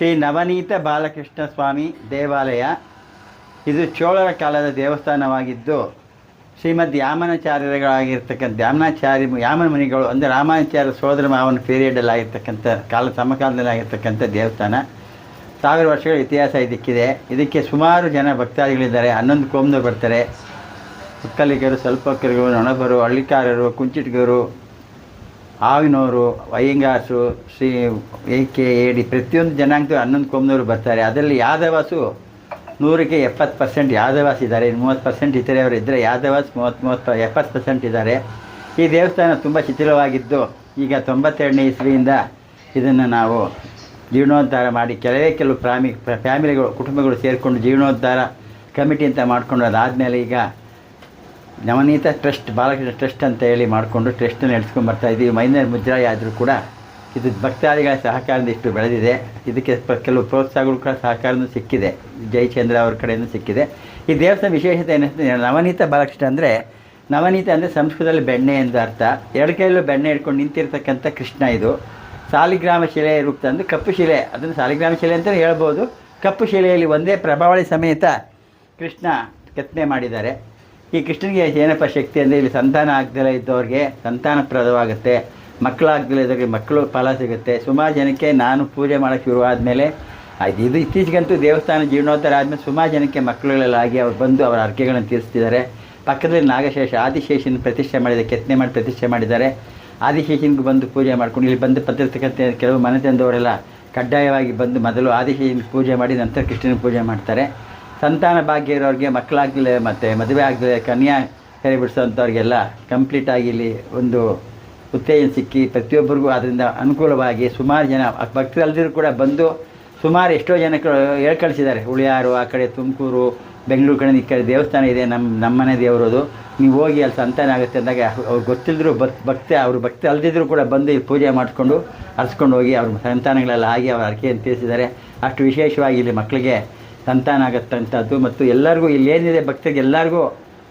ಶ್ರೀ ನವನೀತ ಬಾಲಕೃಷ್ಣ ಸ್ವಾಮಿ ದೇವಾಲಯ. ಇದು ಚೋಳರ ಕಾಲದ ದೇವಸ್ಥಾನವಾಗಿದ್ದು, ಶ್ರೀಮದ್ ಯಾಮನಾಚಾರ್ಯರುಗಳಾಗಿರ್ತಕ್ಕಂಥ ಯಾಮನಾಚಾರ್ಯ ಯಾಮನ ಮುನಿಗಳು ಅಂದರೆ ರಾಮಾಚಾರ್ಯ ಸೋದರ ಮಾವನ ಪೀರಿಯಡಲ್ಲಿ ಆಗಿರ್ತಕ್ಕಂಥ ಕಾಲ ಸಮಕಾಲದಲ್ಲಿ ಆಗಿರ್ತಕ್ಕಂಥ ದೇವಸ್ಥಾನ. ಸಾವಿರ ವರ್ಷಗಳ ಇತಿಹಾಸ ಇದಕ್ಕಿದೆ. ಇದಕ್ಕೆ ಸುಮಾರು ಜನ ಭಕ್ತಾದಿಗಳಿದ್ದಾರೆ. ಹನ್ನೊಂದು ಕೋಮ್ದು ಬರ್ತಾರೆ. ಒಕ್ಕಲಿಗರು ಸ್ವಲ್ಪಕ್ಕರಿಗರು ನೊಣಬರು, ಹಳ್ಳಿಕಾರರು, ಕುಂಚಿಟಿಗರು ಆವಿನವರು ಅಯ್ಯಂಗಾಸು Shri A K A D, ಪ್ರತಿಯೊಂದು ಜನಾಂಗದ ಹನ್ನೊಂದು ಕೊಂಬನವರು ಬರ್ತಾರೆ. ಅದರಲ್ಲಿ ಯಾದವಾಸು ನೂರಕ್ಕೆ ಎಪ್ಪತ್ತು ಪರ್ಸೆಂಟ್ ಯಾದವಾಸ್ ಇದ್ದಾರೆ. ಮೂವತ್ತು ಪರ್ಸೆಂಟ್ ಇತರೆಯವರು ಇದ್ದರೆ ಯಾದವಾಸ್ ಮೂವತ್ತು ಮೂವತ್ತು, ಎಪ್ಪತ್ತು ಪರ್ಸೆಂಟ್ ಇದ್ದಾರೆ. ಈ ದೇವಸ್ಥಾನ ತುಂಬ ಶಿಥಿಲವಾಗಿದ್ದು, ಈಗ ತೊಂಬತ್ತೆರಡನೇ ಇಸ್ವಿಯಿಂದ ಇದನ್ನು ನಾವು ಜೀರ್ಣೋದ್ಧಾರ ಮಾಡಿ ಕೆಲವೇ ಕೆಲವು ಪ್ರಾಮಿ, ಫ್ಯಾಮಿಲಿಗಳು, ಕುಟುಂಬಗಳು ಸೇರಿಕೊಂಡು ಜೀರ್ಣೋದ್ಧಾರ ಕಮಿಟಿ ಅಂತ ಮಾಡ್ಕೊಂಡು ಅದಾದಮೇಲೆ ಈಗ ನವನೀತ ಟ್ರಸ್ಟ್, ಬಾಲಕೃಷ್ಣ ಟ್ರಸ್ಟ್ ಅಂತ ಹೇಳಿ ಮಾಡಿಕೊಂಡು ಟ್ರಸ್ಟನ್ನು ನಡೆಸ್ಕೊಂಡು ಬರ್ತಾ ಇದ್ದೀವಿ ಮೈನರ್ ಮುದ್ರಾಯ ಆದರೂ ಕೂಡ ಇದು ಭಕ್ತಾದಿಗಳ ಸಹಕಾರದಿಂದ ಇಷ್ಟು ಬೆಳೆದಿದೆ. ಇದಕ್ಕೆ ಕೆಲವು ಪ್ರೋತ್ಸಾಹಗಳು ಕೂಡ ಸಹಕಾರನೂ ಸಿಕ್ಕಿದೆ. ಜಯಚಂದ್ರ ಅವ್ರ ಕಡೆಯಿಂದ ಸಿಕ್ಕಿದೆ. ಈ ದೇವಸ್ಥಾನ ವಿಶೇಷತೆ ಏನಂದ್ರೆ ನವನೀತ ಬಾಲಕೃಷ್ಣ ಅಂದರೆ, ನವನೀತ ಅಂದರೆ ಸಂಸ್ಕೃತದಲ್ಲಿ ಬೆಣ್ಣೆ ಎಂದು ಅರ್ಥ. ಎರಡು ಕೈಯಲ್ಲೂ ಬೆಣ್ಣೆ ಹಿಡ್ಕೊಂಡು ನಿಂತಿರ್ತಕ್ಕಂಥ ಕೃಷ್ಣ ಇದು. ಸಾಲಿಗ್ರಾಮ ಶಿಲೆ ರೂಪ ಅಂದರೆ ಕಪ್ಪು ಶಿಲೆ. ಅದನ್ನು ಸಾಲಿಗ್ರಾಮ ಶಿಲೆ ಅಂತಲೇ ಹೇಳ್ಬೋದು. ಕಪ್ಪು ಶಿಲೆಯಲ್ಲಿ ಒಂದೇ ಪ್ರಭಾವಳಿ ಸಮೇತ ಕೃಷ್ಣ ಕೆತ್ತನೆ ಮಾಡಿದ್ದಾರೆ. ಈ ಕೃಷ್ಣನಿಗೆ ಏನಪ್ಪ ಶಕ್ತಿ ಅಂದರೆ ಇಲ್ಲಿ ಸಂತಾನ ಆಗ್ದಲೇ ಇದ್ದವ್ರಿಗೆ ಸಂತಾನಪ್ರದವಾಗುತ್ತೆ ಮಕ್ಕಳಾಗ್ದಲೇ ಇದ್ದವ್ರಿಗೆ ಮಕ್ಕಳು ಫಲ ಸಿಗುತ್ತೆ. ಸುಮಾರು ಜನಕ್ಕೆ ನಾನು ಪೂಜೆ ಮಾಡೋಕ್ಕೆ ಶುರುವಾದಮೇಲೆ ಆಯ್ತು. ಇದು ಇತ್ತೀಚೆಗಂತೂ ದೇವಸ್ಥಾನ ಜೀರ್ಣೋದ್ಧಾರ ಆದಮೇಲೆ ಸುಮಾರು ಜನಕ್ಕೆ ಆಗಿ ಅವ್ರು ಬಂದು ಅವರ ಅರ್ಕೆಗಳನ್ನು ತೀರಿಸ್ತಿದ್ದಾರೆ. ಪಕ್ಕದಲ್ಲಿ ನಾಗಶೇಷ, ಆದಿಶೇಷನ ಪ್ರತಿಷ್ಠೆ ಮಾಡಿದ್ದಾರೆ, ಕೆತ್ತನೆ ಮಾಡಿ ಪ್ರತಿಷ್ಠೆ ಮಾಡಿದ್ದಾರೆ. ಆದಿಶೇಷನಿಗೆ ಬಂದು ಪೂಜೆ ಮಾಡ್ಕೊಂಡು ಇಲ್ಲಿ ಬಂದು ಪತ್ತಿರ್ತಕ್ಕಂಥ ಕೆಲವು ಮನೆ ತಂದವರೆಲ್ಲ ಕಡ್ಡಾಯವಾಗಿ ಬಂದು ಮೊದಲು ಆದಿಶೇಷನ ಪೂಜೆ ಮಾಡಿ ನಂತರ ಕೃಷ್ಣನ ಪೂಜೆ ಮಾಡ್ತಾರೆ. ಸಂತಾನ ಭಾಗ್ಯ ಇರೋರಿಗೆ ಮಕ್ಕಳಾಗಲೇ ಮತ್ತು ಮದುವೆ ಆಗಲೇ, ಕನ್ಯಾ ಹೇಳಿ ಬಿಡಿಸೋಂಥವ್ರಿಗೆಲ್ಲ ಕಂಪ್ಲೀಟಾಗಿ ಇಲ್ಲಿ ಒಂದು ಉತ್ತೇಜನ ಸಿಕ್ಕಿ ಪ್ರತಿಯೊಬ್ಬರಿಗೂ ಅದರಿಂದ ಅನುಕೂಲವಾಗಿ ಸುಮಾರು ಜನ ಭಕ್ತರಲ್ದಿರು ಕೂಡ ಬಂದು ಸುಮಾರು ಎಷ್ಟೋ ಜನಕ್ಕೆ ಹೇಳ್ಕಳಿಸಿದ್ದಾರೆ. ಉಳಿಯಾರು, ಆ ಕಡೆ ತುಮಕೂರು, ಬೆಂಗಳೂರು ಕಡೆ ಈ ಕಡೆ ದೇವಸ್ಥಾನ ಇದೆ ನಮ್ಮ ನಮ್ಮನೆ ದೇವರದು. ನೀವು ಹೋಗಿ ಅಲ್ಲಿ ಸಂತಾನ ಆಗುತ್ತೆ ಅಂದಾಗ ಅವ್ರು ಗೊತ್ತಿಲ್ಲದ್ರು ಭಕ್, ಭಕ್ತಿ, ಅವರು ಭಕ್ತಿ ಅಲ್ದಿದ್ರು ಕೂಡ ಬಂದು ಪೂಜೆ ಮಾಡಿಕೊಂಡು ಹರಿಸ್ಕೊಂಡು ಹೋಗಿ ಅವ್ರ ಸಂತಾನಗಳೆಲ್ಲ ಆಗಿ ಅವ್ರ ಅರ್ಕೆಯನ್ನು ತಿಳಿಸಿದ್ದಾರೆ ಅಷ್ಟು ವಿಶೇಷವಾಗಿ ಇಲ್ಲಿ ಮಕ್ಕಳಿಗೆ ಸಂತಾನ ಆಗತ್ತಂಥದ್ದು ಮತ್ತು ಎಲ್ಲರಿಗೂ ಇಲ್ಲಿ ಏನಿದೆ ಭಕ್ತರಿಗೆ ಎಲ್ಲರಿಗೂ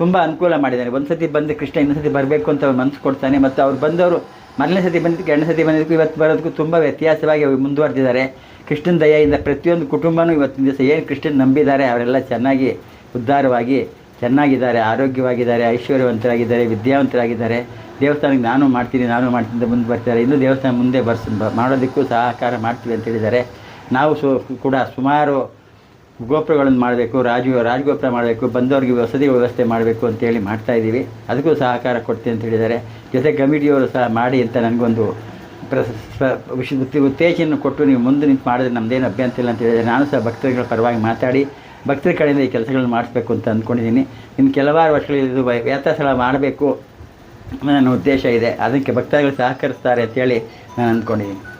ತುಂಬ ಅನುಕೂಲ ಮಾಡಿದ್ದಾನೆ ಒಂದು ಸತಿ ಬಂದು ಕೃಷ್ಣ ಇನ್ನೊಂದು ಸತಿ ಬರಬೇಕು ಅಂತ ಅವ್ರು ಮನಸ್ಸು ಕೊಡ್ತಾನೆ ಮತ್ತು ಅವ್ರು ಬಂದವರು ಮೊದಲನೇ ಸತಿ ಬಂದಿದ್ದಕ್ಕೆ ಎರಡನೇ ಸತಿ ಬಂದಿದ್ದಕ್ಕೂ ಇವತ್ತು ಬರೋದಕ್ಕೂ ತುಂಬ ವ್ಯತ್ಯಾಸವಾಗಿ ಮುಂದುವರೆದಿದ್ದಾರೆ. ಕೃಷ್ಣನ ದಯೆಯಿಂದ ಪ್ರತಿಯೊಂದು ಕುಟುಂಬನೂ ಇವತ್ತಿನ ದಿವಸ ಏನು ಕೃಷ್ಣನ್ ನಂಬಿದ್ದಾರೆ ಅವರೆಲ್ಲ ಚೆನ್ನಾಗಿ ಉದ್ಧಾರವಾಗಿ ಚೆನ್ನಾಗಿದ್ದಾರೆ, ಆರೋಗ್ಯವಾಗಿದ್ದಾರೆ, ಐಶ್ವರ್ಯವಂತರಾಗಿದ್ದಾರೆ, ವಿದ್ಯಾವಂತರಾಗಿದ್ದಾರೆ. ದೇವಸ್ಥಾನಕ್ಕೆ ನಾನು ಮಾಡ್ತೀನಿ ನಾನು ಮಾಡ್ತೀನಿ ಮುಂದೆ ಬರ್ತಾರೆ. ಇನ್ನೂ ದೇವಸ್ಥಾನ ಮುಂದೆ ಬರ್ಸ್ ಮಾಡೋದಕ್ಕೂ ಸಹಕಾರ ಮಾಡ್ತೀವಿ ಅಂತ ಹೇಳಿದ್ದಾರೆ. ನಾವು ಸು ಕೂಡ ಸುಮಾರು ಗೋಪುರಗಳನ್ನು ಮಾಡಬೇಕು, ರಾಜ, ರಾಜಗೋಪುರ ಮಾಡಬೇಕು, ಬಂದವರಿಗೆ ವಸತಿ ವ್ಯವಸ್ಥೆ ಮಾಡಬೇಕು ಅಂತೇಳಿ ಮಾಡ್ತಾಯಿದ್ದೀವಿ ಅದಕ್ಕೂ ಸಹಕಾರ ಕೊಡ್ತೀನಿ ಅಂತ ಹೇಳಿದ್ದಾರೆ. ಜೊತೆ ಕಮಿಟಿಯವರು ಸಹ ಮಾಡಿ ಅಂತ ನನಗೊಂದು ಪ್ರಶ್ ಉತ್ತೇಜನ ಕೊಟ್ಟು ನೀವು ಮುಂದೆ ನಿಂತು ಮಾಡಿದ್ರೆ ನಮ್ಮದೇನು ಅಭ್ಯಂತ ಇಲ್ಲ ಅಂತ ಹೇಳಿದರೆ ನಾನು ಸಹ ಭಕ್ತರುಗಳ ಪರವಾಗಿ ಮಾತಾಡಿ, ಭಕ್ತರ ಕಡೆಯಿಂದ ಈ ಕೆಲಸಗಳನ್ನು ಮಾಡಿಸ್ಬೇಕು ಅಂತ ಅಂದ್ಕೊಂಡಿದ್ದೀನಿ. ಇನ್ನು ಕೆಲವಾರು ವರ್ಷಗಳಲ್ಲಿ ಇದು ವ್ಯ- ವ್ಯತ್ಯಾಸಗಳ ಮಾಡಬೇಕು ನನ್ನ ಉದ್ದೇಶ ಇದೆ. ಅದಕ್ಕೆ ಭಕ್ತಾದಿಗಳು ಸಹಕರಿಸ್ತಾರೆ ಅಂತೇಳಿ ನಾನು ಅಂದ್ಕೊಂಡಿದ್ದೀನಿ.